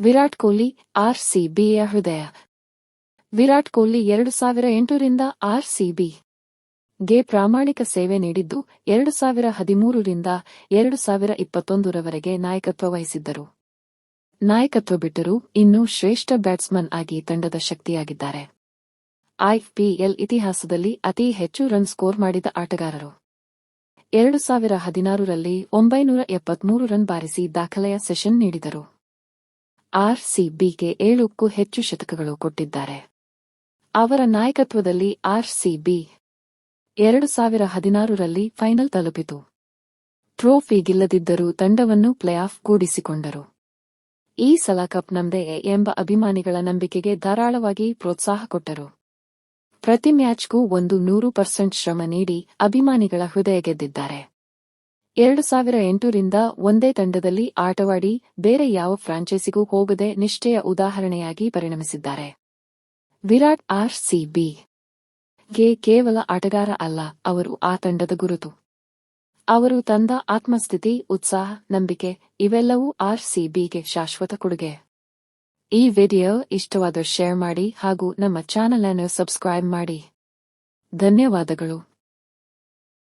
ವಿರಾಟ್ ಕೊಹ್ಲಿ ಆರ್ಸಿಬಿಯ ಹೃದಯ. ವಿರಾಟ್ ಕೊಹ್ಲಿ ಎರಡು ಸಾವಿರ ಎಂಟರಿಂದ ಆರ್ಸಿಬಿ ಗೆ ಪ್ರಾಮಾಣಿಕ ಸೇವೆ ನೀಡಿದ್ದು, ಎರಡು ಸಾವಿರ ಹದಿಮೂರರಿಂದ ಎರಡು ಸಾವಿರ ಇಪ್ಪತ್ತೊಂದರವರೆಗೆ ನಾಯಕತ್ವ ವಹಿಸಿದ್ದರು. ನಾಯಕತ್ವ ಬಿಟ್ಟರೂ ಇನ್ನೂ ಶ್ರೇಷ್ಠ ಬ್ಯಾಟ್ಸ್ಮನ್ ಆಗಿ ತಂಡದ ಶಕ್ತಿಯಾಗಿದ್ದಾರೆ. ಐಪಿಎಲ್ ಇತಿಹಾಸದಲ್ಲಿ ಅತಿ ಹೆಚ್ಚು ರನ್ ಸ್ಕೋರ್ ಮಾಡಿದ ಆಟಗಾರರು. ಎರಡು ಸಾವಿರ ಹದಿನಾರರಲ್ಲಿ ಒಂಬೈನೂರ ಎಪ್ಪತ್ಮೂರು ರನ್ ಬಾರಿಸಿ ದಾಖಲೆಯ ಸೆಷನ್ ನೀಡಿದರು. ಆರ್ಸಿಬಿಗೆ ಏಳಕ್ಕೂ ಹೆಚ್ಚು ಶತಕಗಳು ಕೊಟ್ಟಿದ್ದಾರೆ. ಅವರ ನಾಯಕತ್ವದಲ್ಲಿ ಆರ್ಸಿಬಿ ಎರಡು ಸಾವಿರ ಹದಿನಾರರಲ್ಲಿ ಫೈನಲ್ ತಲುಪಿತು. ಟ್ರೋಫಿ ಗೆಲ್ಲದಿದ್ದರೂ ತಂಡವನ್ನು ಪ್ಲೇಆಫ್ ಕೂಡಿಸಿಕೊಂಡರು ಈ ಸಲ ಕಪ್ ನಮ್ದೇ ಎಂಬ ಅಭಿಮಾನಿಗಳ ನಂಬಿಕೆಗೆ ಧಾರಾಳವಾಗಿ ಪ್ರೋತ್ಸಾಹ ಕೊಟ್ಟರು. ಪ್ರತಿ ಮ್ಯಾಚ್ಗೂ ಒಂದು ನೂರು ಪರ್ಸೆಂಟ್ ಶ್ರಮ ನೀಡಿ ಅಭಿಮಾನಿಗಳ ಹೃದಯ ಗೆದ್ದಿದ್ದಾರೆ. ಎರಡು ಸಾವಿರ ಎಂಟರಿಂದ ಒಂದೇ ತಂಡದಲ್ಲಿ ಆಟವಾಡಿ ಬೇರೆ ಯಾವ ಫ್ರಾಂಚೈಸಿಗೂ ಹೋಗದೆ ನಿಷ್ಠೆಯ ಉದಾಹರಣೆಯಾಗಿ ಪರಿಣಮಿಸಿದ್ದಾರೆ. ವಿರಾಟ್ ಆರ್ಸಿಬಿ ಗೆ ಕೇವಲ ಆಟಗಾರ ಅಲ್ಲ, ಅವರು ಆ ತಂಡದ ಗುರುತು. ಅವರು ತಂದ ಆತ್ಮಸ್ಥಿತಿ, ಉತ್ಸಾಹ, ನಂಬಿಕೆ, ಇವೆಲ್ಲವೂ ಆರ್ಸಿಬಿಗೆ ಶಾಶ್ವತ ಕೊಡುಗೆ. ಈ ವಿಡಿಯೋ ಇಷ್ಟವಾದ ಶೇರ್ ಮಾಡಿ ಹಾಗೂ ನಮ್ಮ ಚಾನೆಲ್ ಅನ್ನು ಸಬ್ಸ್ಕ್ರೈಬ್ ಮಾಡಿ. ಧನ್ಯವಾದಗಳು.